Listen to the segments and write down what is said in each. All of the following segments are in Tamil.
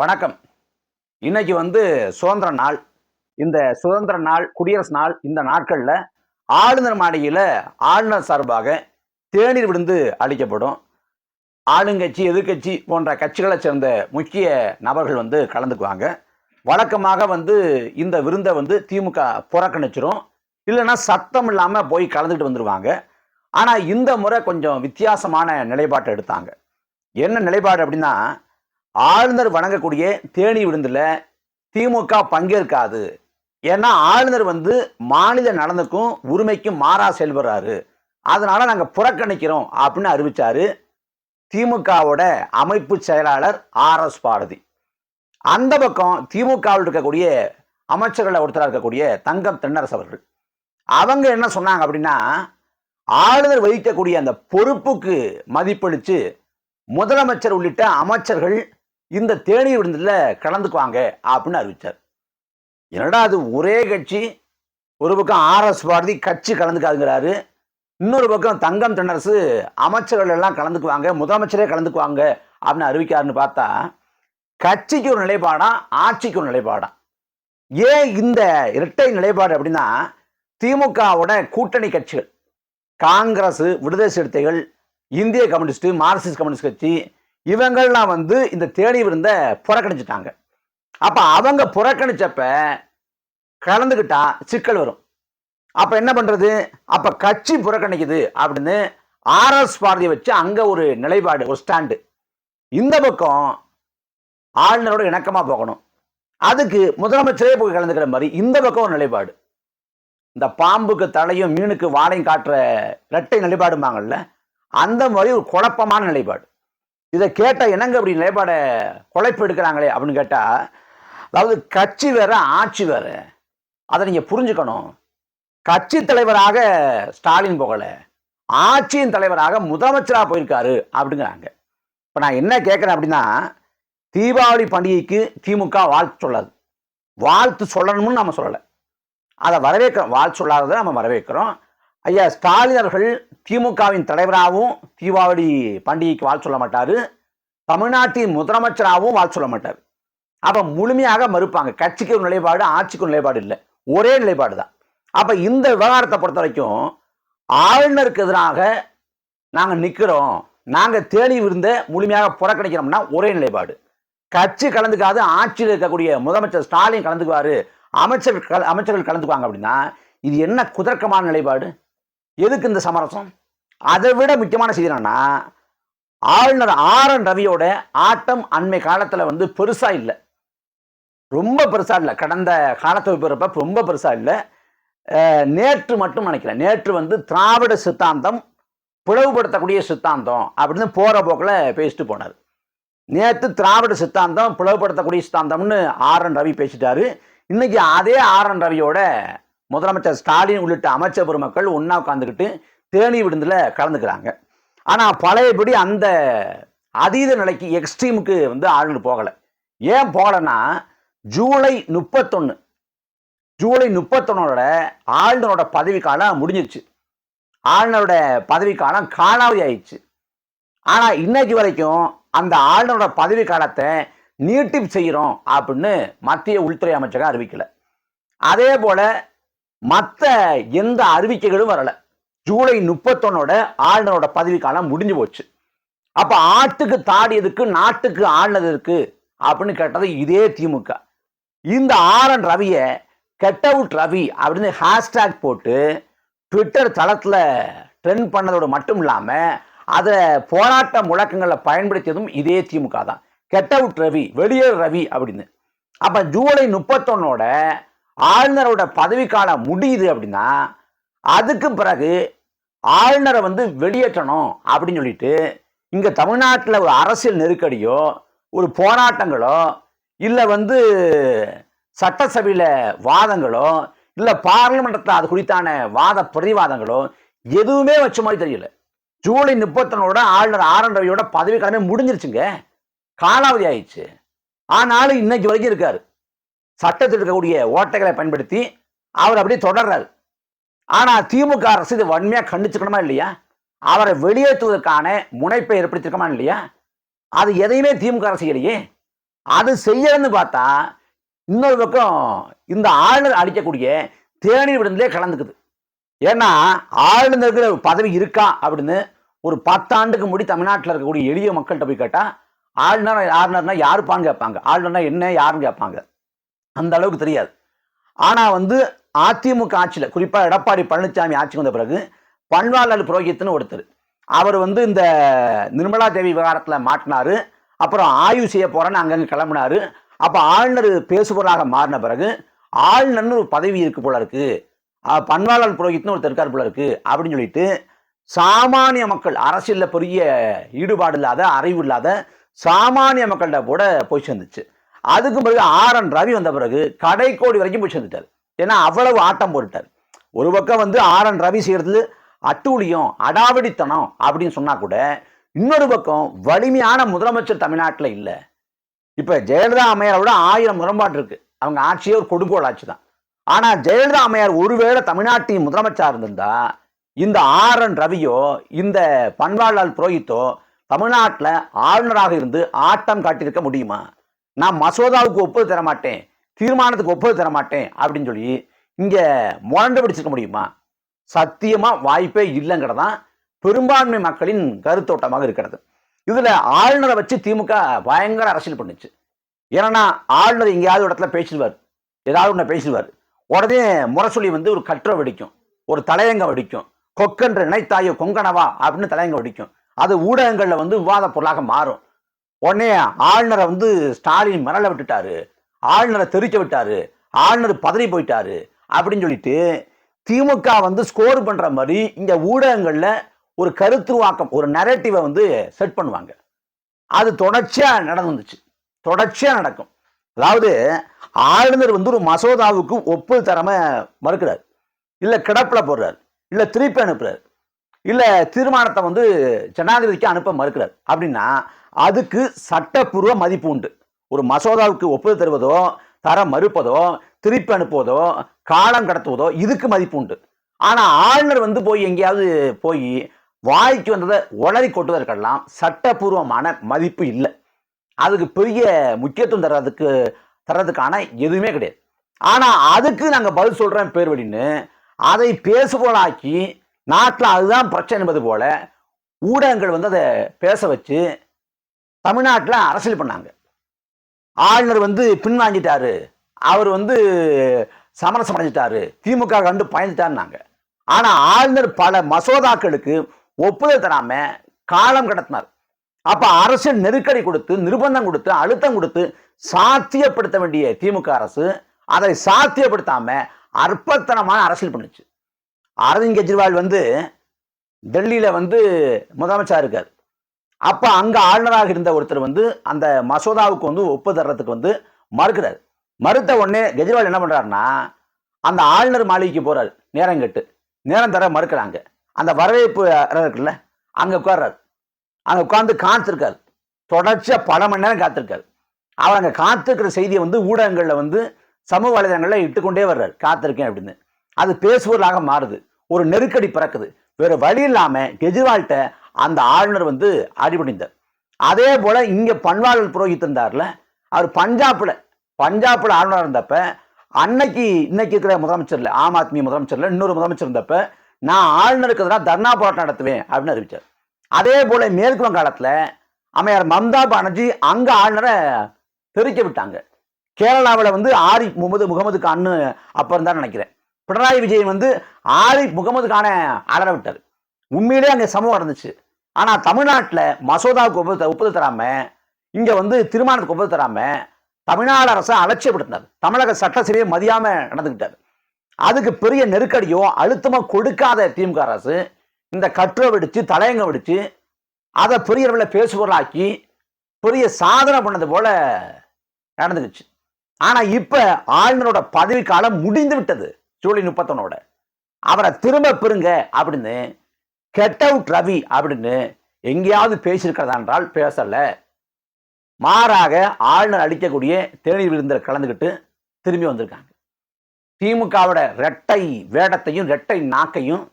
வணக்கம். இன்னைக்கு வந்து சுதந்திர நாள். இந்த சுதந்திர நாள் குடியரசு நாள் இந்த நாட்களில் ஆளுநர் மாளிகையில் ஆளுநர் சார்பாக தேநீர் விருந்து அளிக்கப்படும். ஆளுங்கட்சி எதிர்க்கட்சி போன்ற கட்சிகளை சேர்ந்த முக்கிய நபர்கள் வந்து கலந்துக்குவாங்க. வழக்கமாக வந்து இந்த விருந்தை வந்து திமுக புறக்கணிச்சிரும். இல்லைன்னா சத்தம் இல்லாமல் போய் கலந்துக்கிட்டு வந்துடுவாங்க ஆனால் இந்த முறை கொஞ்சம் வித்தியாசமான நிலைப்பாட்டை எடுத்தாங்க. என்ன நிலைப்பாடு அப்படின்னா ஆளுநர் வணங்கக்கூடிய தேனி விருந்தில் திமுக பங்கேற்காது. ஏன்னா ஆளுநர் வந்து மாநில நலனுக்கும் உரிமைக்கும் மாறா செயல்படுறாரு. அதனால நாங்கள் புறக்கணிக்கிறோம் அப்படின்னு அறிவிச்சாரு திமுகவோட அமைப்பு செயலாளர் ஆர் எஸ் பாரதி. அந்த பக்கம் திமுகவில் இருக்கக்கூடிய அமைச்சர்களில் ஒருத்தராக இருக்கக்கூடிய தங்கம் தென்னரசு அவர்கள். அவங்க என்ன சொன்னாங்க அப்படின்னா ஆளுநர் வகிக்கக்கூடிய அந்த பொறுப்புக்கு மதிப்பளித்து முதலமைச்சர் உள்ளிட்ட அமைச்சர்கள் இந்த தேநீர் விருந்தில் கலந்துக்குவாங்க அப்படின்னு அறிவிச்சார். என்னடா அது ஒரே கட்சி ஒரு பக்கம் ஆர்எஸ் பாரதி கட்சி கலந்துக்காதுங்கிறாரு இன்னொரு பக்கம் தங்கம் தென்னரசு அமைச்சர்கள் எல்லாம் கலந்துக்குவாங்க முதலமைச்சரே கலந்துக்குவாங்க அப்படின்னு அறிவிக்காருன்னு பார்த்தா கட்சிக்கு ஒரு நிலைப்பாடா ஆட்சிக்கு ஒரு நிலைப்பாடா. ஏன் இந்த இரட்டை நிலைப்பாடு அப்படின்னா திமுகவோட கூட்டணி கட்சிகள் காங்கிரஸ் விடுதலை சிறுத்தைகள் இந்திய கம்யூனிஸ்ட் மார்க்சிஸ்ட் கம்யூனிஸ்ட் கட்சி இவங்கள்லாம் வந்து இந்த தேடி விருந்த புறக்கணிச்சிட்டாங்க. அப்போ அவங்க புறக்கணிச்சப்ப கலந்துக்கிட்டா சிக்கல் வரும். அப்போ என்ன பண்ணுறது அப்போ கட்சி புறக்கணிக்குது அப்படின்னு ஆர்எஸ் பாரதியை வச்சு அங்கே ஒரு நிலைப்பாடு ஒரு ஸ்டாண்டு. இந்த பக்கம் ஆளுநரோட இணக்கமாக போகணும். அதுக்கு முதலமைச்சரே போய் கலந்துக்கிற மாதிரி இந்த பக்கம் ஒரு நிலைப்பாடு. இந்த பாம்புக்கு தலையும் மீனுக்கு வாழையும் காட்டுற இரட்டை நிலைப்பாடுமாங்கல்ல அந்த மாதிரி ஒரு குழப்பமான நிலைப்பாடு. இதை கேட்டால் என்னங்க அப்படி நிலைப்பாடை குழைப்பு எடுக்கிறாங்களே அப்படின்னு கேட்டால் அதாவது கட்சி வேற ஆட்சி வேற. அதை நீங்கள் புரிஞ்சுக்கணும். கட்சி தலைவராக ஸ்டாலின் போகலை ஆட்சியின் தலைவராக முதலமைச்சராக போயிருக்காரு அப்படிங்கிறாங்க. இப்போ நான் என்ன கேட்குறேன் அப்படின்னா தீபாவளி பண்டிகைக்கு திமுக வாழ்த்து சொல்லாது. வாழ்த்து சொல்லணும்னு நம்ம சொல்லலை. அதை வரவேற்கிறோம். வாழ்த்து சொல்லாததை நம்ம வரவேற்கிறோம். ஐயா ஸ்டாலின் அவர்கள் திமுகவின் தலைவராகவும் தீபாவளி பண்டிகைக்கு வாழ் சொல்ல மாட்டார். தமிழ்நாட்டின் முதலமைச்சராகவும் வாழ் சொல்ல மாட்டார். அப்போ முழுமையாக மறுப்பாங்க. கட்சிக்கு ஒரு நிலைப்பாடு ஆட்சிக்கு ஒரு நிலைப்பாடு இல்லை. ஒரே நிலைப்பாடு தான். அப்போ இந்த விவகாரத்தை பொறுத்த வரைக்கும் ஆளுநருக்கு எதிராக நாங்கள் நிற்கிறோம் நாங்கள் தேடி விருந்த முழுமையாக புறக்கணிக்கிறோம்னா ஒரே நிலைப்பாடு. கட்சி கலந்துக்காது ஆட்சியில் இருக்கக்கூடிய முதலமைச்சர் ஸ்டாலின் கலந்துக்குவார் அமைச்சர்கள் அமைச்சர்கள் கலந்துக்குவாங்க அப்படின்னா இது என்ன குதர்க்கமான நிலைப்பாடு? எதுக்கு இந்த சமரசம்? அதை விட முக்கியமான செய்தி என்னன்னா ஆளுநர் ஆர் என் ரவியோட ஆட்டம் அண்மை காலத்தில் வந்து பெருசாக இல்லை. ரொம்ப பெருசாக இல்லை. கடந்த காலத்தை ஒப்பிடுறப்ப ரொம்ப பெருசாக இல்லை. நேற்று மட்டும் நினைக்கிறேன் நேற்று வந்து திராவிட சித்தாந்தம் பிளவுபடுத்தக்கூடிய சித்தாந்தம் அப்படின்னு போகிற போக்கில் பேசிட்டு போனார். நேற்று திராவிட சித்தாந்தம் பிளவுபடுத்தக்கூடிய சித்தாந்தம்னு ஆர் என் ரவி பேசிட்டாரு. இன்னைக்கு அதே ஆர் என் ரவியோட முதலமைச்சர் ஸ்டாலின் உள்ளிட்ட அமைச்சர் பெருமக்கள் ஒன்றா உட்காந்துக்கிட்டு தேனி விடுந்தில் கலந்துக்கிறாங்க. ஆனால் பழையபடி அந்த அதீத நிலைக்கு எக்ஸ்ட்ரீமுக்கு வந்து ஆளுநர் போகலை. ஏன் போகலைன்னா ஜூலை முப்பத்தொன்று ஜூலை முப்பத்தொன்னோட ஆளுநரோட பதவி காலம் முடிஞ்சிருச்சு. ஆளுநரோட பதவி காலம் காலாவதி ஆயிடுச்சு. ஆனால் இன்னைக்கு வரைக்கும் அந்த ஆளுநரோட பதவி காலத்தை நீட்டிப்பு செய்கிறோம் அப்படின்னு மத்திய உள்துறை அமைச்சகம் அறிவிக்கலை. அதே போல் மற்ற எந்த அறிவிக்கைகளும் வரல. ஜூலை முப்பத்தொன்னோட ஆளுநரோட பதவி காலம் முடிஞ்சு போச்சு. அப்ப ஆட்டுக்கு தாடியதுக்கு நாட்டுக்கு ஆளுநருக்கு அப்படின்னு கேட்டது இதே திமுக. இந்த ஆர் என் ரவியை கெட் அவுட் ரவி அப்படின்னு ஹேஷ்டேக் போட்டு ட்விட்டர் தளத்தில் ட்ரெண்ட் பண்ணதோடு மட்டும் இல்லாமல் அதை போராட்ட முழக்கங்களை பயன்படுத்தியதும் இதே திமுக தான். கெட் அவுட் ரவி வெளியேறு ரவி அப்படின்னு. அப்போ ஜூலை முப்பத்தொன்னோட ஆளுநரோட பதவிக்காலம் முடியுது அப்படின்னா அதுக்கு பிறகு ஆளுநரை வந்து வெளியேற்றணும் அப்படின்னு சொல்லிட்டு இங்கே தமிழ்நாட்டில் ஒரு அரசியல் நெருக்கடியோ ஒரு போராட்டங்களோ இல்லை வந்து சட்டசபையில் வாதங்களோ இல்லை பார்லிமெண்ட்டில் அது குறித்தான வாத பிரதிவாதங்களோ எதுவுமே வச்ச மாதிரி தெரியல. ஜூலை முப்பத்தொன்னோட ஆளுநர் ஆர் பதவிக்காலமே முடிஞ்சிருச்சுங்க. காலாவதி ஆயிடுச்சு. ஆனாலும் இன்னைக்கு வரைக்கும் இருக்காரு. சட்டத்தில் இருக்கக்கூடிய ஓட்டைகளை பயன்படுத்தி அவர் அப்படியே தொடர்றாரு. ஆனால் திமுக அரசு இது வன்மையாக கண்டிச்சுக்கணுமா இல்லையா? அவரை வெளியேற்றுவதற்கான முனைப்பை ஏற்படுத்தியிருக்கமா இல்லையா? அது எதையுமே திமுக அரசு செய்யலையே. அது செய்யலன்னு பார்த்தா இன்னொரு பக்கம் இந்த ஆளுநர் அளிக்கக்கூடிய தேநீர் விடுதலே கலந்துக்குது. ஏன்னா ஆளுநருக்கு பதவி இருக்கா அப்படின்னு ஒரு பத்தாண்டுக்கு முடி தமிழ்நாட்டில் இருக்கக்கூடிய எளிய மக்கள்கிட்ட போய் கேட்டால் ஆளுநர் ஆளுநர்னா யாருப்பான்னு கேட்பாங்க. ஆளுநர்னா என்ன யாருன்னு கேட்பாங்க. அந்த அளவுக்கு தெரியாது. ஆனால் வந்து அதிமுக ஆட்சியில் குறிப்பாக எடப்பாடி பழனிசாமி ஆட்சிக்கு வந்த பிறகு பன்வாலால் புரோஹித்னு ஒருத்தர். அவர் வந்து இந்த நிர்மலா தேவி விவகாரத்தில் மாட்டினார். அப்புறம் ஆய்வு செய்ய போறேன்னு அங்கங்கே கிளம்பினாரு. அப்போ ஆளுநர் பேசுபவராக மாறின பிறகு ஆளுநர்னு ஒரு பதவி இருக்கு போல இருக்கு. அஹ் பன்வாலால் புரோஹித்னு ஒருத்தர் இருக்கார் போல இருக்கு அப்படின்னு சொல்லிட்டு சாமானிய மக்கள் அரசியலில் பெரிய ஈடுபாடு இல்லாத அறிவு இல்லாத சாமானிய மக்கள்கிட்ட கூட போய் சேர்ந்துச்சு. அதுக்கு பிறகு ஆர் என் ரவி வந்த பிறகு கடைக்கோடி வரைக்கும் போய் சேர்ந்துட்டார். ஏன்னா அவ்வளவு ஆட்டம் போட்டுட்டார். ஒரு பக்கம் வந்து ஆர் என் ரவி செய்கிறது அட்டூழியம் அடாவடித்தனம் அப்படின்னு சொன்னால் கூட இன்னொரு பக்கம் வலிமையான முதலமைச்சர் தமிழ்நாட்டில் இல்லை. இப்போ ஜெயலலிதா அம்மையாரை விட ஆயிரம் முரண்பாடு இருக்குது அவங்க ஆட்சியே ஒரு கொடுங்கோல் ஆட்சி தான். ஆனால் ஜெயலலிதா அம்மையார் ஒருவேளை தமிழ்நாட்டின் முதலமைச்சராக இருந்திருந்தா இந்த ஆர் என் ரவியோ இந்த பன்வாரிலால் புரோஹித்தோ தமிழ்நாட்டில் ஆளுநராக இருந்து ஆட்டம் காட்டியிருக்க முடியுமா? நான் மசோதாவுக்கு ஒப்புதல் தர மாட்டேன் தீர்மானத்துக்கு ஒப்புதல் தர மாட்டேன் அப்படின்னு சொல்லி இங்கே முரண்டு பிடிச்சிருக்க முடியுமா? சத்தியமாக வாய்ப்பே இல்லைங்கிறதான் பெரும்பான்மை மக்களின் கருத்தோட்டமாக இருக்கிறது. இதில் ஆளுநரை வச்சு திமுக பயங்கர அரசியல் பண்ணுச்சு. ஏன்னா ஆளுநர் எங்கேயாவது ஒரு இடத்துல பேசிடுவார். ஏதாவது ஒன்று பேசிடுவார். உடனே முரசொலி வந்து ஒரு கட்டுரை வெடிக்கும். ஒரு தலையங்க வெடிக்கும். கொக்கன்று நினைத்தாயோ கொங்கனவா அப்படின்னு தலையங்க வெடிக்கும். அது ஊடகங்களில் வந்து விவாத பொருளாக மாறும். உடனே ஆளுநரை வந்து ஸ்டாலின் மிரள விட்டுட்டாரு. ஆளுநரை தெரிக்க விட்டாரு. ஆளுநர் பதறி போயிட்டாரு. அப்படின்னு சொல்லிட்டு திமுக வந்து ஸ்கோர் பண்ணுற மாதிரி இந்த ஊடகங்களில் ஒரு கருத்துருவாக்கம் ஒரு நெரட்டிவை வந்து செட் பண்ணுவாங்க. அது தொடர்ச்சியாக நடந்துச்சு. தொடர்ச்சியாக நடக்கும். அதாவது ஆளுநர் வந்து ஒரு மசோதாவுக்கு ஒப்புதல் தராமல் மறுக்கிறார். இல்லை கிடப்பில் போடுறார். இல்லை திருப்பி அனுப்புறாரு. இல்லை தீர்மானத்தை வந்து ஜனாதிபதிக்கு அனுப்ப மறுக்கிறார் அப்படின்னா அதுக்கு சட்டப்பூர்வ மதிப்பு உண்டு. ஒரு மசோதாவுக்கு ஒப்புதல் தருவதோ தர மறுப்பதோ திருப்பி அனுப்புவதோ காலம் கடத்துவதோ இதுக்கு மதிப்பு உண்டு. ஆனால் ஆளுநர் வந்து போய் எங்கேயாவது போய் வாய்க்கு வந்ததை உளறி கொட்டுவதற்கெல்லாம் சட்டப்பூர்வமான மதிப்பு இல்லை. அதுக்கு பெரிய முக்கியத்துவம் தர்றதுக்கு தர்றதுக்கான எதுவுமே கிடையாது. ஆனால் அதுக்கு நாங்கள் பதில் சொல்கிறேன் பேர் வழின்னு அதை பேசுபோலாக்கி நாட்டில் அதுதான் பிரச்சனை என்பது போல ஊடகங்கள் வந்து அதை பேச வச்சு தமிழ்நாட்டில் அரசியல் பண்ணாங்க. ஆளுநர் வந்து பின்வாங்கிட்டாரு. அவர் வந்து சமரசம் அடைஞ்சிட்டாரு. திமுக கண்டு பயந்துட்டாருனாங்க ஆனால் ஆளுநர் பல மசோதாக்களுக்கு ஒப்புதல் தராம காலம் கடத்தினார். அப்போ அரசியல் நெருக்கடி கொடுத்து நிர்பந்தம் கொடுத்து அழுத்தம் கொடுத்து சாத்தியப்படுத்த வேண்டிய திமுக அரசு அதை சாத்தியப்படுத்தாம அற்பத்தனமான அரசியல் பண்ணுச்சு. அரவிந்த் கெஜ்ரிவால் வந்து டெல்லியில் வந்து முதலமைச்சர் இருக்கார். அப்போ அங்கே ஆளுநராக இருந்த ஒருத்தர் வந்து அந்த மசோதாவுக்கு வந்து ஒப்பு தர்றதுக்கு வந்து மறுக்கிறார். மறுத்த உடனே கெஜ்ரிவால் என்ன பண்ணுறாருன்னா அந்த ஆளுநர் மாளிகைக்கு போகிறார் நேரம் கெட்டு. நேரம் தர மறுக்கிறாங்க. அந்த வரவேற்பு அறை இருக்குல்ல அங்கே உட்கார்றாரு. அங்கே உட்காந்து காத்திருக்காரு. தொடர்ச்சியாக பல மணி நேரம் காத்திருக்கார். அவர் அங்கே காத்திருக்கிற செய்தியை வந்து ஊடகங்களில் வந்து சமூக வலைதளங்களில் இட்டுக்கொண்டே வர்றார். காத்திருக்கேன் அப்படின்னு. அது பேசுவதாக மாறுது. ஒரு நெருக்கடி பிறக்குது. வேற வழி இல்லாமல் கெஜ்ரிவால்கிட்ட அந்த ஆளுநர் வந்து அடிபணிந்தார் அதே போல இங்கே பன்வாரிலால் புரோஹித் இருந்தார்ல அவர் பஞ்சாப்ல பஞ்சாப்ல ஆளுநர் இருந்தப்ப அன்னைக்கு இன்னைக்கு இருக்கிற முதலமைச்சர்ல ஆம் ஆத்மி முதலமைச்சர்ல இன்னொரு முதலமைச்சர் இருந்தப்ப நான் ஆளுநருக்கு எதிராக தர்ணா போராட்டம் நடத்துவேன் அப்படின்னு அறிவிச்சார். அதே போல மேற்கு வங்காளத்தில் அமையார் மம்தா பானர்ஜி அங்கே ஆளுநரை தெரிக்க விட்டாங்க. கேரளாவில் வந்து ஆரிஃப் முகமது முகமது கான்னு அப்போ இருந்தான்னு நினைக்கிறேன். பினராயி விஜயன் வந்து ஆரிஃப் முகமது கானை அலற விட்டார். உண்மையிலே அங்கே சமூகம் இருந்துச்சு ஆனால் தமிழ்நாட்டில் மசோதாவுக்கு ஒப்புதல் ஒப்புதல் தராமல் இங்கே வந்து திருமணத்துக்கு ஒப்புதல் தராம தமிழ்நாடு அரசை அலட்சியப்படுத்தினார். தமிழக சட்டசபையை மதியாமல் நடந்துக்கிட்டார். அதுக்கு பெரிய நெருக்கடியோ அழுத்தமோ கொடுக்காத திமுக அரசு இந்த கற்றை வெடித்து தலையங்கம் வெடித்து அதை பெரிய அளவில் பேசுபொருளாக்கி பெரிய சாதனை பண்ணது போல நடந்துக்குச்சு. ஆனால் இப்போ ஆளுநரோட பதவிக்காலம் காலம் முடிந்து விட்டது. ஜூலை முப்பத்தொன்னோட. அவரை திரும்ப பெறுங்க அப்படின்னு கெட் அவுட் ரவி அப்படின்னு எங்கேயாவது பேசியிருக்கிறதா என்றால் பேசல. மாறாக ஆளுநர் அடிக்கக்கூடிய தேநீர் விருந்தில் கலந்துக்கிட்டு திரும்பி வந்திருக்காங்க. திமுகவோட ரெட்டை வேடத்தையும் ரெட்டை நாக்கையும்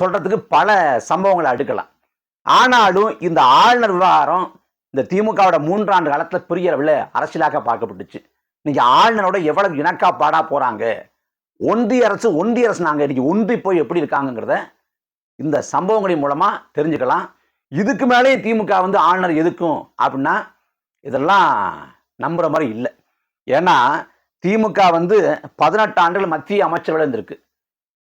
சொல்றதுக்கு பல சம்பவங்களை அடுக்கலாம். ஆனாலும் இந்த ஆளுநர் விவகாரம் இந்த திமுகவோட மூன்றாண்டு காலத்தில் பெரிய அளவில் அரசியலாக பார்க்கப்பட்டுச்சு. இன்னைக்கு ஆளுநரோட எவ்வளவு இணக்கா பாடா போறாங்க. ஒன்றிய அரசு ஒன்றிய அரசு நாங்கள் இன்றைக்கி ஒன்றி போய் எப்படி இருக்காங்கங்கிறத இந்த சம்பவங்களின் மூலமாக தெரிஞ்சுக்கலாம். இதுக்கு மேலே திமுக வந்து ஆளுநர் எதுக்கும் அப்படின்னா இதெல்லாம் நம்புகிற மாதிரி இல்லை. ஏன்னா திமுக வந்து பதினெட்டு ஆண்டுகள் மத்திய அமைச்சரவையில் இருந்திருக்கு.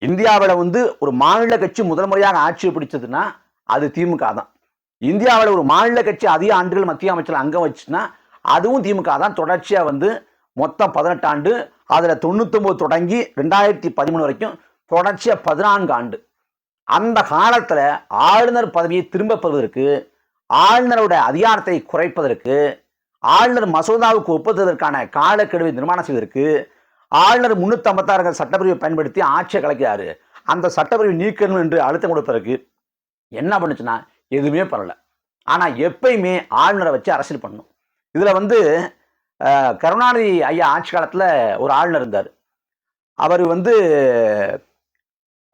இந்தியாவில் வந்து ஒரு மாநில கட்சி முதல் முறையாக ஆட்சியை பிடிச்சதுன்னா அது திமுக தான். இந்தியாவில் ஒரு மாநில கட்சி அதிக ஆண்டுகள் மத்திய அமைச்சர் அங்கே வச்சுன்னா அதுவும் திமுக தான். தொடர்ச்சியாக வந்து மொத்தம் பதினெட்டு ஆண்டு. அதில் தொண்ணூத்தொம்பது தொடங்கி ரெண்டாயிரத்தி பதிமூணு வரைக்கும் தொடர்ச்சியாக பதினான்கு ஆண்டு. அந்த காலத்தில் ஆளுநர் பதவியை திரும்ப பெறுவதற்கு ஆளுநருடைய அதிகாரத்தை குறைப்பதற்கு ஆளுநர் மசோதாவுக்கு ஒப்புதற்கான காலக்கெடுவை நிர்மாணம் செய்வதற்கு ஆளுநர் முன்னூத்தி ஐம்பத்தாறு சட்டப்பிரிவை பயன்படுத்தி ஆட்சியை கலைக்கிறாரு. அந்த சட்டப்பிரிவை நீக்கணும் என்று அழுத்தம் கொடுப்பதற்கு என்ன பண்ணுச்சுன்னா எதுவுமே பண்ணலை. ஆனால் எப்பயுமே ஆளுநரை வச்சு அரசியல் பண்ணணும். இதில் வந்து கருணாநிதி ஐயா ஆட்சி காலத்தில் ஒரு ஆளுநர் இருந்தார். அவர் வந்து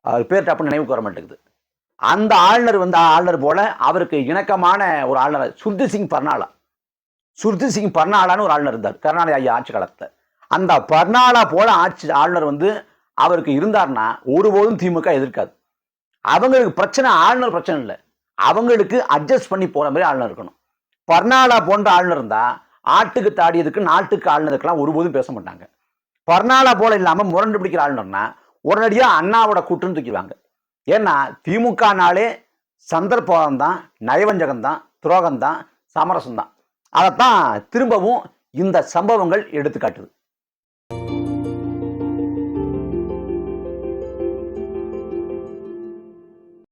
அவர் பேர் டப்புன்னு நினைவுக்கு வர மாட்டேங்குது. அந்த ஆளுநர் வந்து ஆளுநர் போல அவருக்கு இணக்கமான ஒரு ஆளுநர் சுர்தி சிங் பர்னாலா. சுர்தி சிங் பர்னாலான்னு ஒரு ஆளுநர் இருந்தார் கருணாநிதி ஐயா ஆட்சி காலத்தில். அந்த பர்னாலா போல ஆட்சி ஆளுநர் வந்து அவருக்கு இருந்தார்னா ஒருபோதும் திமுக எதிர்க்காது. அவங்களுக்கு பிரச்சனை ஆளுநர் பிரச்சனை இல்லை. அவங்களுக்கு அட்ஜஸ்ட் பண்ணி போகிற மாதிரி ஆளுநர் இருக்கணும். பர்னாலா போன்ற ஆளுநர் இருந்தால் ஆட்டுக்கு தாடியதுக்கு நாட்டுக்கு ஆளுநருக்கெல்லாம் ஒருபோதும் பேச மாட்டாங்க. பர்னாலா போல இல்லாமல் முரண்டு பிடிக்கிற ஆளுநர்னா உடனடியாக அண்ணாவோட கூட்டுன்னு தூக்கிடுவாங்க. ஏன்னா திமுகனாலே சந்தர்ப்பம் தான் நயவஞ்சகம் தான் துரோகம் தான் சமரசம் தான் அதைத்தான் திரும்பவும் இந்த சம்பவங்கள் எடுத்துக்காட்டுது.